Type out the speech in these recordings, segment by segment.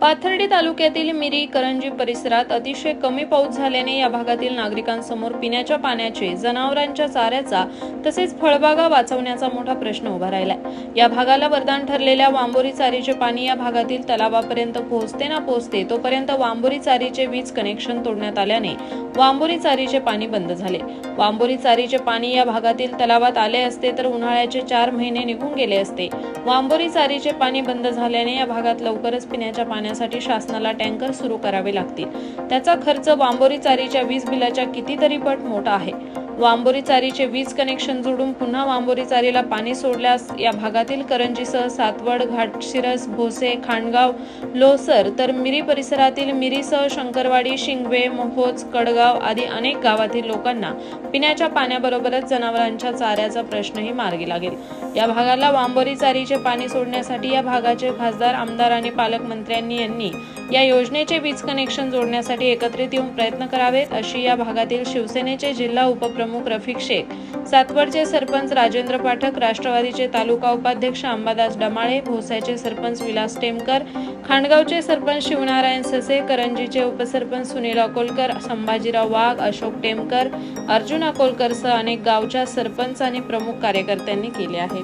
पाथर्डी तालुक्यातील मिरी करंजी परिसरात अतिशय कमी पाऊस झाल्याने या भागातील नागरिकांसमोर पिण्याच्या पाण्याचे जनावरांच्या चाऱ्याचा तसेच फळबागा वाचवण्याचा मोठा प्रश्न उभा राहिलाय. या भागाला वरदान ठरलेल्या वांबोरी चारीचे पाणी या भागातील तलावापर्यंत पोहोचते ना पोहोचते तोपर्यंत वांबोरी चारीचे वीज कनेक्शन तोडण्यात आल्याने वांबोरी चारीचे पाणी बंद झाले. वांबोरी चारीचे पाणी या भागातील तलावात आले असते तर उन्हाळ्याचे चार महिने निघून गेले असते. वांबोरी चारीचे पाणी बंद झाल्याने या भागात लवकरच पिण्याच्या पाण्यासाठी शासनाला टँकर सुरू करावे लागतील. त्याचा खर्च वांबोरी चारीच्या वीज बिलाच्या कितीतरी पट मोठा आहे. वांबोरी चारीचे वीज कनेक्शन जोडून पुन्हा वांबोरी चारीला पाणी सोडल्यास या भागातील करंजीसह सातवड घाटशिरस भोसे खांडगाव लोसर तर मिरी परिसरातील मिरीसह शंकरवाडी शिंगवे मोहोज कडगाव आदी अनेक गावातील लोकांना पिण्याच्या पाण्याबरोबरच जनावरांच्या चाऱ्याचा प्रश्नही मार्गी लागेल. या भागाला वांबोरी चारीचे पाणी सोडण्यासाठी या भागाचे खासदार आमदार आणि पालकमंत्र्यांनी यांनी या योजनेचे वीज कनेक्शन जोडण्यासाठी एकत्रित येऊन प्रयत्न करावेत अशी या भागातील शिवसेनेचे जिल्हा उपप्रमुख रफिक शेख सातवडचे सरपंच राजेंद्र पाठक राष्ट्रवादीचे तालुका उपाध्यक्ष अंबादास डमाळे भोसाचे सरपंच विलास टेमकर खांडगावचे सरपंच शिवनारायण ससे करंजीचे उपसरपंच सुनील अकोलकर संभाजीराव वाघ अशोक टेमकर अर्जुन अकोलकरसह अनेक गावच्या सरपंच आणि प्रमुख कार्यकर्त्यांनी केले आहे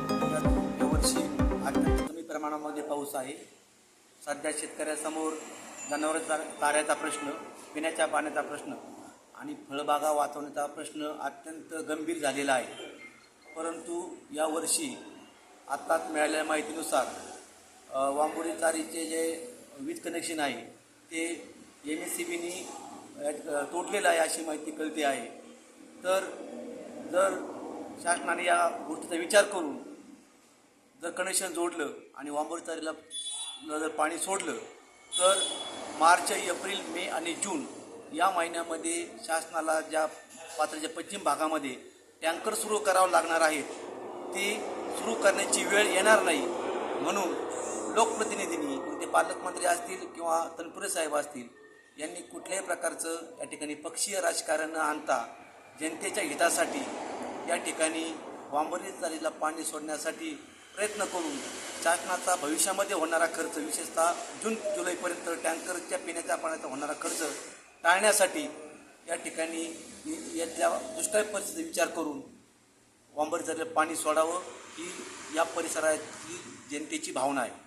प्रमाणामध्ये पाऊस आहे. सध्या शेतकऱ्यासमोर जनावर चाऱ्याचा प्रश्न पिण्याच्या पाण्याचा प्रश्न आणि फळबागा वाचवण्याचा प्रश्न अत्यंत गंभीर झालेला आहे. परंतु यावर्षी आत्ताच मिळालेल्या माहितीनुसार वांबोडी चारीचे जे वीज कनेक्शन आहे ते एम एस सी बीनी तोडलेलं आहे अशी माहिती कळते आहे. तर जर शासनाने या गोष्टीचा विचार करून जर कनेक्शन जोडलं आणि वांबोरी जर पाणी सोडलं तर मार्च एप्रिल मे आणि जून या महिन्यामध्ये शासनाला ज्या पात्राच्या पश्चिम भागामध्ये टँकर सुरू करावं लागणार आहेत ती सुरू करण्याची वेळ येणार नाही म्हणून लोकप्रतिनिधींनी ते पालकमंत्री असतील किंवा तनपुरे साहेब असतील यांनी कुठल्याही प्रकारचं या ठिकाणी पक्षीय राजकारण न आणता जनतेच्या हितासाठी या ठिकाणी वांबरी चालीला पाणी सोडण्यासाठी प्रयत्न करून शासनाचा भविष्यामध्ये होणारा खर्च विशेषतः जून जुलैपर्यंत टँकरच्या पिण्याच्या पाण्याचा होणारा खर्च टाळण्यासाठी या ठिकाणी यातल्या दुष्काळी परिस्थितीचा विचार करून वांबरी पाणी सोडावं ही या परिसरातली जनतेची भावना आहे.